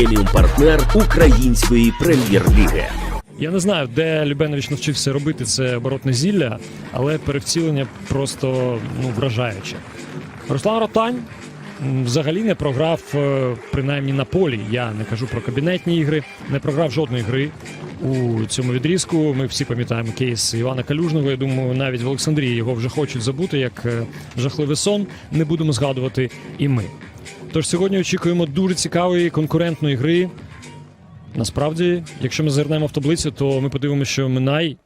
преміум партнер української прем'єр-ліги. Я не знаю, де Любенович навчився робити це оборотне зілля, але перевцілення просто ну, вражаюче. Руслан Ротань взагалі не програв, е, принаймні на полі. Я не кажу про кабінетні ігри, не програв жодної гри у цьому відрізку. Ми всі пам'ятаємо кейс Івана Калюжного. Я думаю, навіть в Олександрії його вже хочуть забути як е, жахливий сон. Не будемо згадувати і ми. Тож сьогодні очікуємо дуже цікавої конкурентної гри. Насправді, якщо ми зернемо в таблицю, то ми подивимося, що Минай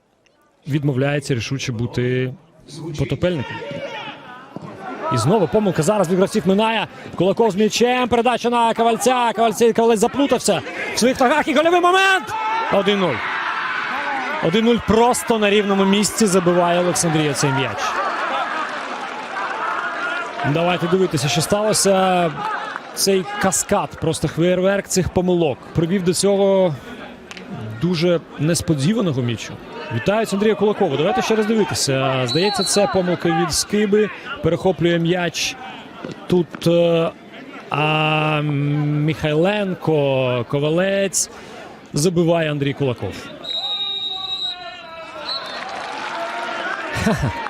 відмовляється рішуче бути потопельником. І знову помилка зараз від гравців Миная. Кулаков з м'ячем. Передача на Ковальця. Ковальця Ковалець заплутався в своїх ногах. І гольовий момент. 1-0. 1-0 просто на рівному місці забиває Олександрія цей м'яч. Давайте дивитися, що сталося. Цей каскад, просто хвейерверк цих помилок привів до цього дуже несподіваного мічу. Вітають Андрія Кулакова. Давайте ще раз дивитися. Здається, це помилка від скиби. Перехоплює м'яч тут. е, А Михайленко, Ковалець забиває Андрій Кулаков.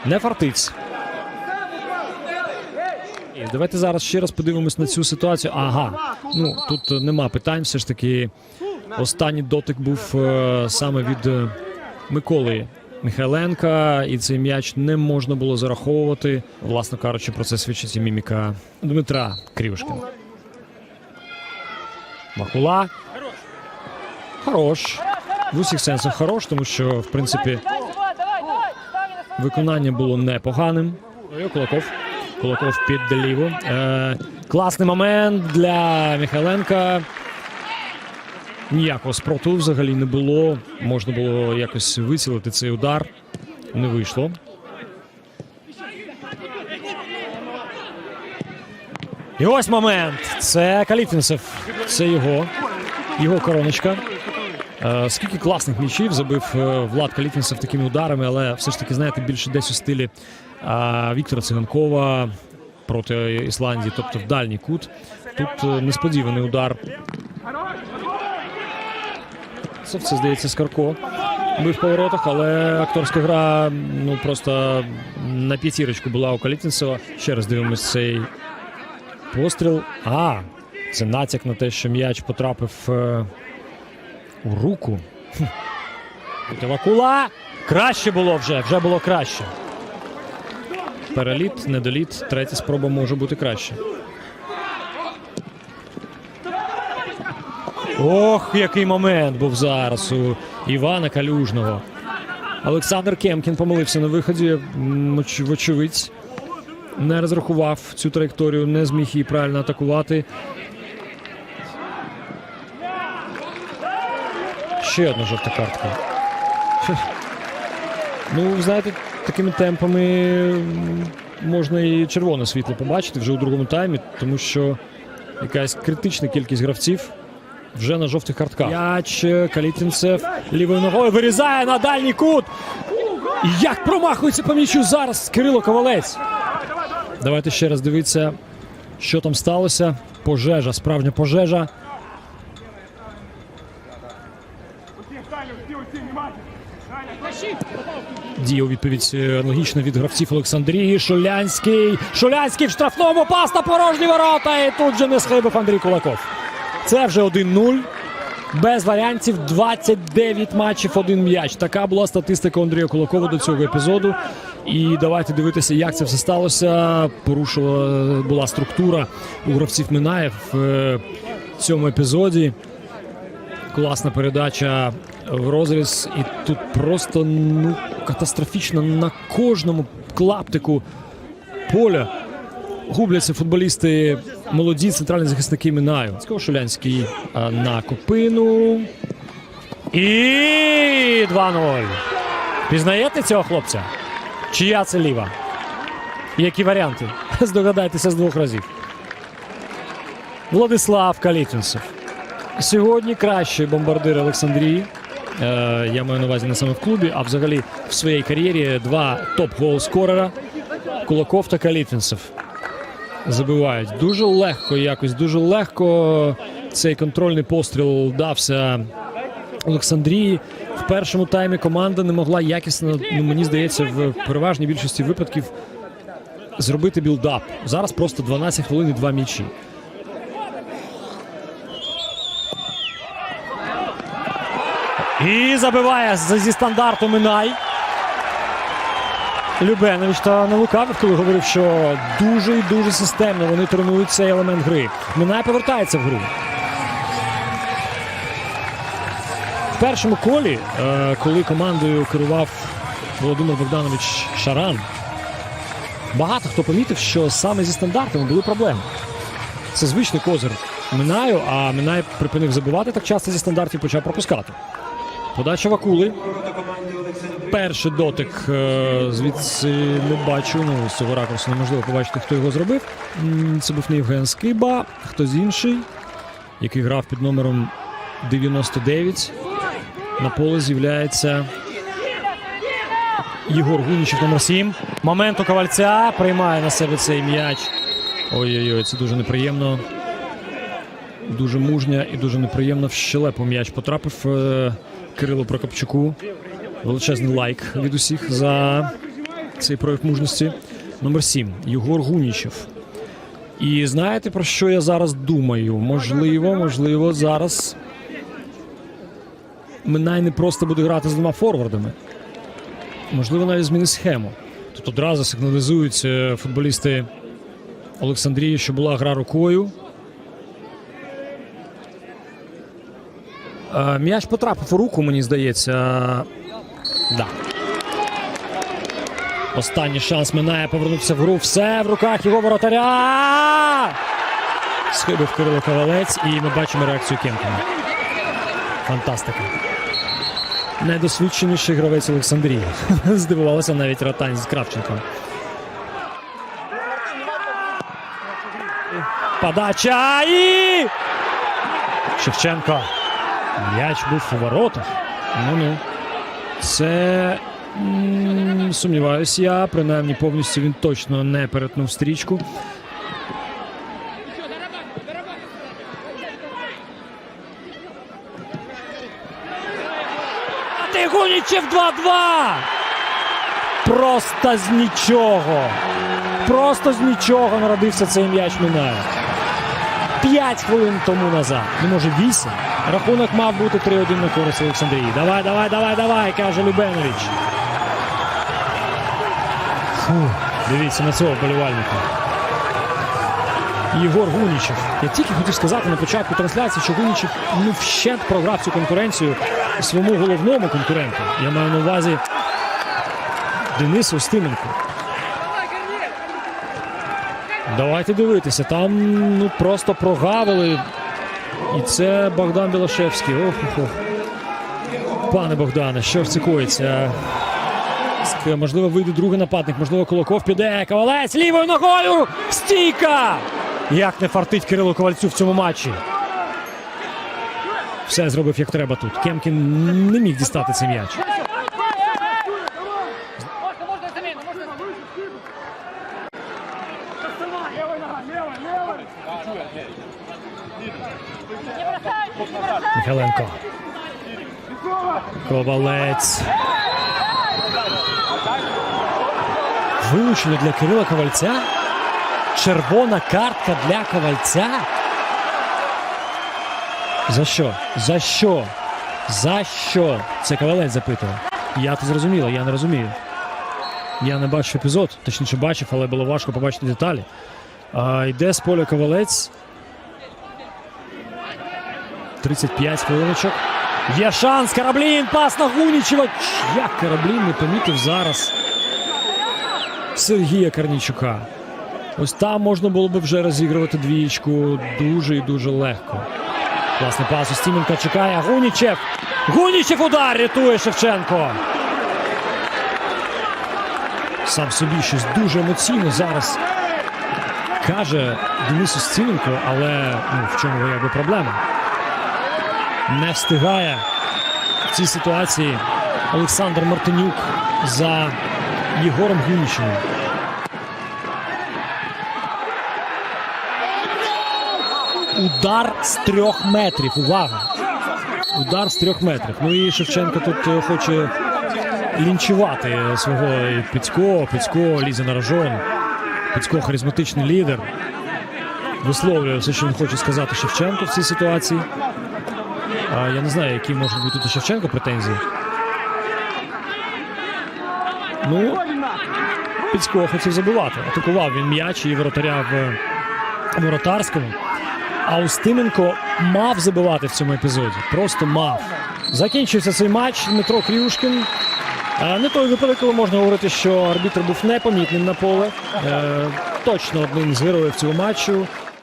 Не фартиць. І Давайте зараз ще раз подивимось на цю ситуацію. Ага, ну тут нема питань. Все ж таки, останній дотик був е, саме від е, Миколи Михайленка, і цей м'яч не можна було зараховувати. Власно кажучи, про це свідчить і міміка Дмитра Крівушкина. Махула. Хорош. В усіх сенсах хорош, тому що, в принципі, виконання було непоганим. Кулаков. Кулаков під ліву. Е, класний момент для Михайленка. Ніякого спротиву взагалі не було. Можна було якось вицілити цей удар. Не вийшло. І ось момент. Це Калітвінцев. Це його. Його короночка. Е, Скільки класних м'ячів забив е, Влад Калітвінцев такими ударами, але все ж таки, знаєте, більше десь у стилі Віктора Циганкова проти Ісландії, тобто в дальній кут. Тут е, несподіваний удар. Це здається Скарко. Бив по воротах, але акторська гра ну просто на п'ятірочку була у Калітвінцева. Ще раз дивимось цей постріл. А, це натяк на те, що м'яч потрапив е, у руку. Хм. Тавакула. Краще було вже, вже було краще. Переліт, недоліт. Третя спроба може бути краще. Ох, який момент був зараз у Івана Калюжного. Олександр Кемкін помилився на виході. Вочевидь, не розрахував цю траєкторію, не зміг її правильно атакувати. Ще одна жовта картка. Ну, знаєте, такими темпами можна і червоне світло побачити вже у другому таймі, тому що якась критична кількість гравців вже на жовтих картках. М'яч е, Калітінцев лівою ногою вирізає на дальній кут. Як промахується по м'ячу зараз Кирило Ковалець. Давайте ще раз дивитися, що там сталося. Пожежа, справжня пожежа. Діє у відповідь е, аналогічно від гравців Олександрії. Шулянський. Шулянський в штрафному пас на порожні ворота. І тут же не схибив Андрій Кулаков. Це вже 1-0. Без варіантів 29 матчів, один м'яч. Така була статистика Андрія Кулакова до цього епізоду. І давайте дивитися, як це все сталося. Порушила була структура у гравців Минаєв в цьому епізоді. Класна передача в розріз. І тут просто ну, катастрофічно на кожному клаптику поля губляться футболісти молоді центральні захисники Минаю. Шулянський на копину. І 2-0. Пізнаєте цього хлопця? Чия це ліва? Які варіанти? Здогадайтеся з двох разів. Владислав Калітвінцев. Сьогодні кращий бомбардир Олександрії. Е, я маю на увазі не саме в клубі, а взагалі в своїй кар'єрі два топ-гол-скорера Кулаков та Калітвінцев. Забивають дуже легко, якось дуже легко цей контрольний постріл вдався Олександрії. В першому таймі команда не могла якісно, ну, мені здається, в переважній більшості випадків зробити білдап. Зараз просто 12 хвилин і 2 м'ячі. І забиває зі стандарту Минай. Любенович та не лукавив, коли говорив, що дуже і дуже системно вони тренують цей елемент гри. Минай повертається в гру. В першому колі, е, коли командою керував Володимир Богданович Шаран, багато хто помітив, що саме зі стандартами були проблеми. Це звичний козир Минаю, а Минай припинив забивати так часто зі стандартів почав пропускати. Подача Вакули. Перший дотик е, звідси не бачу. Ну, з цього ракурсу неможливо побачити, хто його зробив. Це був не Євген Скиба, хтось інший, який грав під номером 99. На поле з'являється Єгор Гунічев номер 7. Момент у ковальця приймає на себе цей м'яч. Ой-ой-ой, це дуже неприємно. Дуже мужня і дуже неприємно в щелепу м'яч потрапив е, Кирилу Прокопчуку. Величезний лайк від усіх за цей прояв мужності. Номер 7. Єгор Гунічев. І знаєте про що я зараз думаю? Можливо, можливо, зараз Минай не просто буде грати з двома форвардами. Можливо, навіть змінить схему. Тут одразу сигналізують е, футболісти Олександрії, що була гра рукою. М'яч потрапив у руку, мені здається. Да. Останній шанс минає повернутися в гру. Все в руках його воротаря. Схибив Кирило Ковалець, і ми бачимо реакцію Кемкіна. Фантастика. Найдосвідченіший гравець Олександрії. Здивувалося навіть Ротань з Кравченком. Подача і. Шевченко. М'яч був у воротах. Ну-ну. Це. м, Сумніваюсь я. Принаймні повністю він точно не перетнув стрічку. А ти Гунічев 2-2! Просто з нічого. Просто з нічого народився цей м'яч минає. П'ять хвилин тому назад. Ну, може, вісім. Рахунок мав бути 3-1 на користь Олександрії. Давай, давай, давай, давай, каже Любенович. Фу, дивіться на цього вболівальника. Єгор Гунічев. Я тільки хотів сказати на початку трансляції, що Гунічев ну, вщент програв цю конкуренцію своєму головному конкуренту. Я маю на увазі Денису Устименку. Давайте дивитися. Там ну, просто прогавили. І це Богдан Білошевський. Ох, ох, ох. Пане Богдане, що коїться? Можливо, вийде другий нападник, можливо, Кулаков піде. Ковалець лівою ногою! Стійка! Як не фартить Кирило Ковальцю в цьому матчі. Все зробив як треба тут. Кемкін не міг дістати цей м'яч. Михайленко. Ковалець. Вилучення для Кирила Ковальця. Червона картка для Ковальця. За що? За що? За що? Це Ковалець запитував. Я то зрозуміла, я не розумію. Я не бачив епізод, точніше бачив, але було важко побачити деталі. А, йде з поля Ковалець. 35 хвилиночок. Є шанс. Караблін. Пас на Гунічева. Як Караблін не помітив зараз Сергія Карнічука. Ось там можна було би вже розігрувати двієчку дуже і дуже легко. Класний пас у Стіменка чекає. Гунічев. Гунічев удар рятує Шевченко. Сам собі щось дуже емоційно зараз каже Денису Стіменко, але ну, в чому якби проблема? Не встигає в цій ситуації Олександр Мартинюк за Єгором Гунічевим. удар з трьох метрів. Увага! Удар з трьох метрів. Ну і Шевченко тут е, хоче лінчувати свого Пицько. Пицько лізе на рожон. Пицько харизматичний лідер. Висловлює все, що він хоче сказати Шевченко в цій ситуації. А я не знаю, які можуть бути у Шевченка претензії. Ну, Піцько хотів забивати. Атакував він м'яч і воротаря в воротарському. А Устименко мав забивати в цьому епізоді. Просто мав. Закінчився цей матч. Дмитро Крюшкін. Не той випадок, коли можна говорити, що арбітр був непомітним на поле. Е, Точно одним з героїв цього матчу.